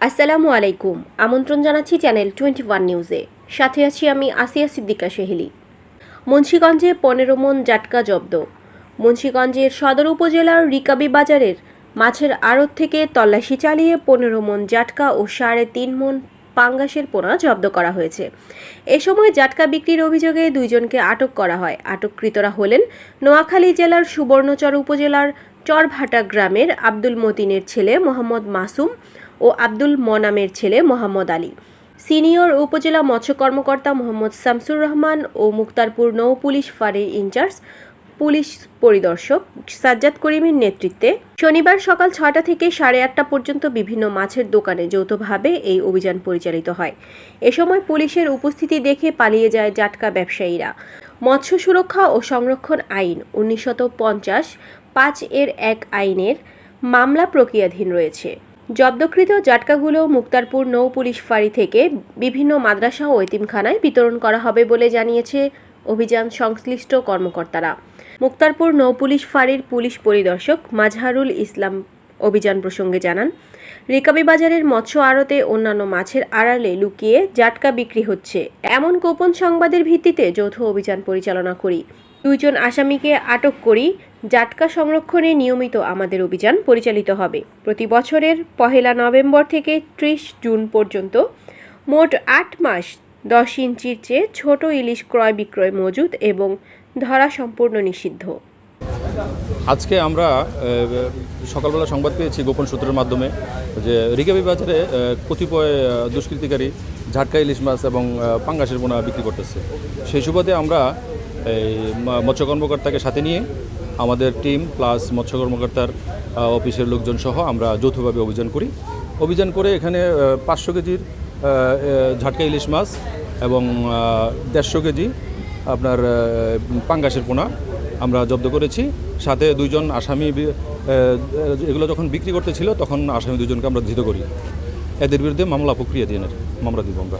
আসসালামু আলাইকুম। আমন্ত্রণ জানাচ্ছি চ্যানেল টোয়েন্টি ওয়ান নিউজে। সাথে আছি আমি আসিয়া সিদ্দিকা সেহেলি। মুন্সীগঞ্জে পনেরো মন জাটকা জব্দ। মুন্সীগঞ্জের সদর উপজেলার রিকাবি বাজারের মাছের আড়ত থেকে তল্লাশি চালিয়ে পনেরো মন জাটকা ও সাড়ে তিন মন পাঙ্গাসের পোনা জব্দ করা হয়েছে। এ সময় জাটকা বিক্রির অভিযোগে দুইজনকে আটক করা হয়। আটককৃতরা হলেন নোয়াখালী জেলার সুবর্ণচর উপজেলার চরভাটা গ্রামের আব্দুল মতিনের ছেলে মোহাম্মদ মাসুম ও আব্দুল মনামের ছেলে মোহাম্মদ আলী। সিনিয়র উপজেলা মৎস্য কর্মকর্তা মোহাম্মদ শামসুর রহমান ও মুক্তারপুর নৌ পুলিশ ফাঁড়ির ইনচার্জ, পুলিশ পরিদর্শক সাজ্জাদ করিমের নেতৃত্বে শনিবার সকাল ছটা থেকে সাড়ে আটটা পর্যন্ত বিভিন্ন মাছের দোকানে যৌথভাবে এই অভিযান পরিচালিত হয়। এ সময় পুলিশের উপস্থিতি দেখে পালিয়ে যায় জাটকা ব্যবসায়ীরা। মৎস্য সুরক্ষা ও সংরক্ষণ আইন উনিশশত পঞ্চাশ পাঁচ এর এক আইনের মামলা প্রক্রিয়াধীন রয়েছে। জব্দকৃত জাটকাগুলো মুক্তারপুর নৌ পুলিশ ফাঁড়ি থেকে বিভিন্ন মাদ্রাসা ও এতিমখানায় বিতরণ করা হবে বলে জানিয়েছে অভিযান সংশ্লিষ্ট কর্মকর্তারা। মুক্তারপুর নৌ পুলিশ ফাঁড়ির পুলিশ পরিদর্শক মাজহারুল ইসলাম অভিযান প্রসঙ্গে জানান, রিকাবি বাজারের মৎস্য আড়তে অন্যান্য মাছের আড়ালে লুকিয়ে জাটকা বিক্রি হচ্ছে। এমন গোপন সংবাদের ভিত্তিতে যৌথ অভিযান পরিচালনা করি। দুইজন আসামিকে আটক করি, জাটকা সংরক্ষণে নিয়মিত আমাদের অভিযান পরিচালিত হবে। প্রতি বছরের পহেলা নভেম্বর থেকে ত্রিশ জুন পর্যন্ত মোট আট মাস দশ ইঞ্চির চেয়ে ছোট ইলিশ ক্রয় বিক্রয় মজুদ এবং ধরা সম্পূর্ণ নিষিদ্ধ। আজকে আমরা সকালবেলা সংবাদ পেয়েছি গোপন সূত্রের মাধ্যমে যে রিকাবি বাজারে কতিপয় দুষ্কৃতিকারী ঝাটকা ইলিশ মাছ এবং পাঙ্গাসের পোনা বিক্রি করতেছে। সেই সুবাদে আমরা এই মৎস্য কর্মকর্তাকে সাথে নিয়ে আমাদের টিম প্লাস মৎস্য কর্মকর্তার অফিসের লোকজন সহ আমরা যৌথভাবে অভিযান করি। অভিযান করে এখানে পাঁচশো কেজির ঝাটকা ইলিশ মাছ এবং দেড়শো কেজি আপনার পাঙ্গাসের পোনা আমরা জব্দ করেছি। সাথে দুইজন আসামি এগুলো যখন বিক্রি করতে ছিল তখন আসামি দুজনকে আমরা ধৃত করি। এদের বিরুদ্ধে মামলা প্রক্রিয়া দিয়ে মামলা দিব আমরা।